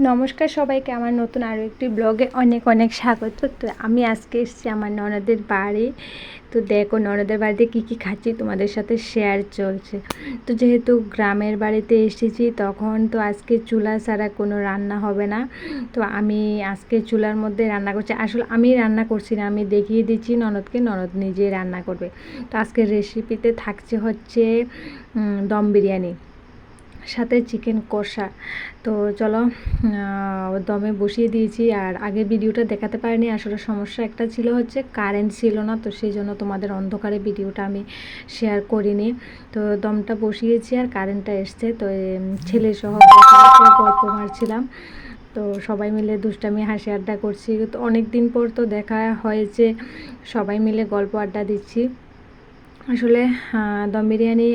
নমস্কার সবাইকে, আমার নতুন আরও একটি ব্লগে অনেক অনেক স্বাগত। তো আমি আজকে এসেছি আমার ননদের বাড়ি। তো দেখো ননদের বাড়িতে কী কী খাচ্ছি, তোমাদের সাথে শেয়ার চলছে। তো যেহেতু গ্রামের বাড়িতে এসেছি, তখন তো আজকে চুলা ছাড়া কোনো রান্না হবে না। তো আমি আজকে চুলার মধ্যে রান্না করছি। আসলে আমি রান্না করছি না, আমি দেখিয়ে দিচ্ছি ননদকে, ননদ নিজেই রান্না করবে। তো আজকের রেসিপিতে থাকছে হচ্ছে দম বিরিয়ানি। সাথে চিকেন কষা। তো চলো দমে বসিয়ে দিয়েছি। আর আগে ভিডিওটা দেখাতে পারিনি, আসলে সমস্যা একটা ছিল হচ্ছে কারেন্ট ছিল না, তো সেই জন্য তোমাদের অন্ধকারে ভিডিওটা আমি শেয়ার করিনি। তো দমটা বসিয়েছি আর কারেন্টটা এসছে। তো ছেলে সহ গল্প মারছিলাম তো সবাই মিলে দুষ্টামি, হাসি আড্ডা করছি। তো অনেক দিন পর তো দেখা হয়েছে, সবাই মিলে গল্প আড্ডা দিচ্ছি। আসলে দম বিরিয়ানি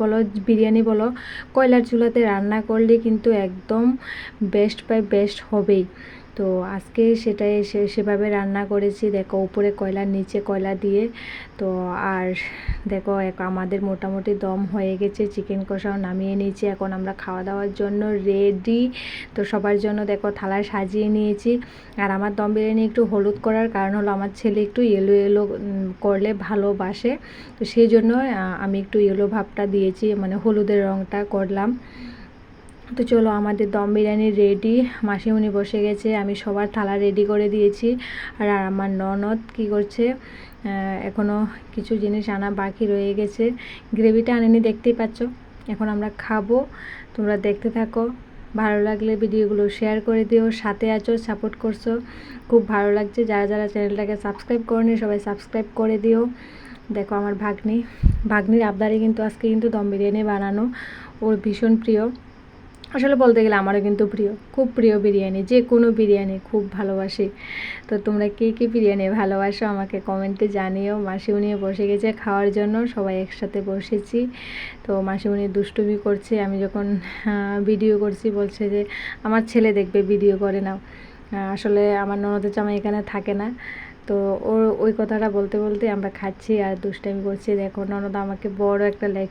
বলো বিরিয়ানি বলো, কয়লার চুলাতে রান্না করলে কিন্তু একদম বেস্ট বাই বেস্ট হবেই। তো আজকে সেটাই সেভাবে রান্না করেছি। দেখো, উপরে কয়লার নিচে কয়লা দিয়ে। তো আর দেখো, এক, আমাদের মোটামুটি দম হয়ে গেছে, চিকেন কষাও নামিয়ে নিয়েছি। এখন আমরা খাওয়া দাওয়ার জন্য রেডি তো সবার জন্য দেখো থালায় সাজিয়ে নিয়েছি। আর আমার দম বিরিয়ানি একটু হলুদ করার কারণ হলো, আমার ছেলে একটু ইয়েলো ইয়েলো করলে ভালোবাসে। তো সেই জন্য আমি একটু ইয়েলো ভাবটা দিয়েছি মানে হলুদের রঙটা করলাম। তো চলো আমাদের দম বিরিয়ানি রেডি মাসিমণি বসে গেছে আমি সবার থালা রেডি করে দিয়েছি। আর আমার ননদ কি করছে? আহ, এখনও কিছু জিনিস আনা বাকি রয়ে গেছে। গ্রেভিটা আনেনি দেখতেই পাচ্ছ। এখন আমরা খাব। তোমরা দেখতে থাকো। ভালো লাগলে ভিডিওগুলো শেয়ার করে দিও সাথে আছো সাপোর্ট করছ। খুব ভালো লাগছে। যারা যারা চ্যানেলটাকে সাবস্ক্রাইব করনি সবাই সাবস্ক্রাইব করে দিও। দেখো আমার ভাগ্নি। ভাগ্নির আবদারে কিন্তু আজকে কিন্তু দম বিরিয়ানি বানানো। ওর ভীষণ প্রিয়। আসলে বলতে গেলে আমারও কিন্তু প্রিয়, খুব প্রিয় বিরিয়ানি, যে কোনো বিরিয়ানি খুব ভালোবাসি। তো তোমরা কে কী বিরিয়ানি ভালোবাসো আমাকে কমেন্টে জানিও। মাসিমণিও বসে গেছে খাওয়ার জন্য, সবাই একসাথে বসেছি। তো মাসিমণি দুষ্টুমি করছে, আমি যখন ভিডিও করছি বলছে যে, আমার ছেলে দেখবে ভিডিও করে নাও। আসলে আমার ননদের জামাই এখানে থাকে না। তো ওর, ওই কথাটা বলতে বলতে আমরা খাচ্ছি আর দুষ্টামি করছি। দেখো, ননদ আমাকে বড় একটা লেগ